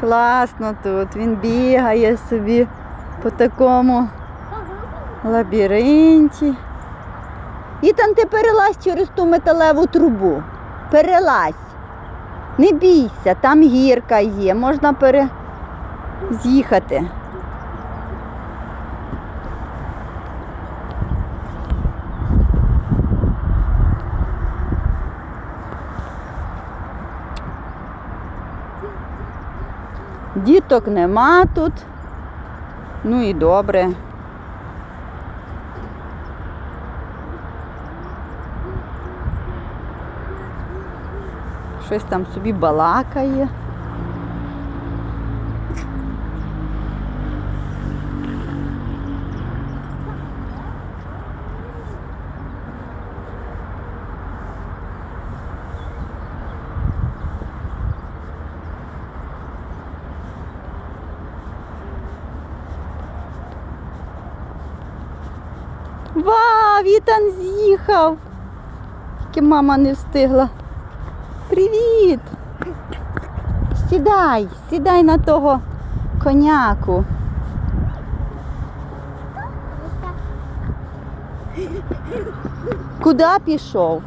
Класно тут. Він бігає собі по такому лабіринті. Ітан, ти перелазь через ту металеву трубу. Перелазь. Не бійся, там гірка є, можна пере... з'їхати. Діток нема тут. Ну і добре. Щось там собі балакає. Вау, Вітан з'їхав. Тільки мама не встигла. Привіт! Сідай, сідай на того коняку. Куди пішов?